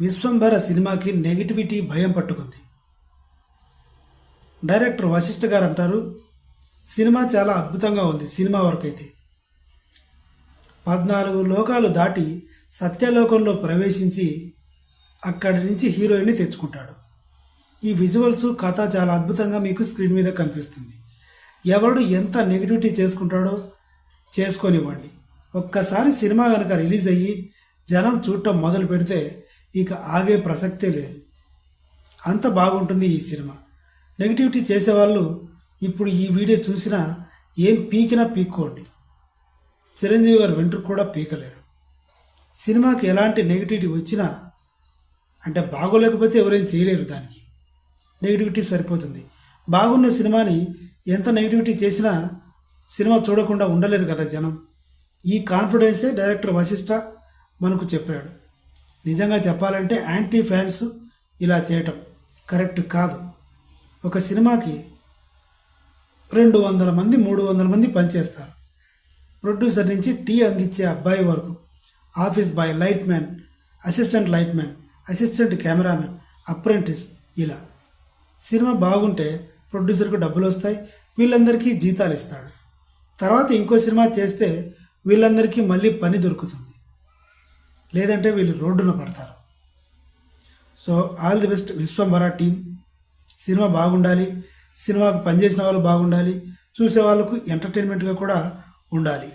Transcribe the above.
విశ్వంభర సినిమాకి నెగిటివిటీ భయం పట్టుకుంది. డైరెక్టర్ వశిష్ఠ గారు అంటారు సినిమా చాలా అద్భుతంగా ఉంది సినిమా వరకు అయితే పద్నాలుగు లోకాలు దాటి సత్యలోకంలో ప్రవేశించి అక్కడి నుంచి హీరోయిన్ని తెచ్చుకుంటాడు. ఈ విజువల్స్ కథ చాలా అద్భుతంగా మీకు స్క్రీన్ మీద కనిపిస్తుంది. ఎవడు ఎంత నెగిటివిటీ చేసుకుంటాడో చేసుకొనివ్వండి. ఒక్కసారి సినిమా కనుక రిలీజ్ అయ్యి జనం చూడటం మొదలు పెడితే ఇక ఆగే ప్రసక్తే లేదు. అంత బాగుంటుంది ఈ సినిమా. నెగిటివిటీ చేసేవాళ్ళు ఇప్పుడు ఈ వీడియో చూసినా ఏం పీకినా పీక్కోండి. చిరంజీవి గారు వెంట్రుకు కూడా పీకలేరు. సినిమాకి ఎలాంటి నెగిటివిటీ వచ్చినా అంటే బాగోలేకపోతే ఎవరేం చేయలేరు దానికి. నెగిటివిటీ సరిపోతుంది. బాగున్న సినిమాని ఎంత నెగిటివిటీ చేసినా సినిమా చూడకుండా ఉండలేరు కదా జనం. ఈ కాన్ఫిడెన్సే డైరెక్టర్ వశిష్ఠ మనకు చెప్పాడు. నిజంగా చెప్పాలంటే యాంటీ ఫ్యాన్స్ ఇలా చేయటం కరెక్ట్ కాదు. ఒక సినిమాకి రెండు వందల మంది మూడు వందల మంది పనిచేస్తారు. ప్రొడ్యూసర్ నుంచి టీ అందించే అబ్బాయి వరకు office boy light man assistant light man assistant cameramen apprentice ఇలా. సినిమా బాగుంటే ప్రొడ్యూసర్కు డబ్బులు వస్తాయి వీళ్ళందరికీ జీతాలు ఇస్తాడు. తర్వాత ఇంకో సినిమా చేస్తే వీళ్ళందరికీ మళ్ళీ పని దొరుకుతుంది. లేదంటే వీళ్ళు రోడ్డున పడతారు. So all the best Vishwambhara team. Cinema బాగుండాలి. సినిమాకు పనిచేసిన వాళ్ళు బాగుండాలి. చూసే వాళ్ళకు ఎంటర్టైన్మెంట్గా కూడా ఉండాలి.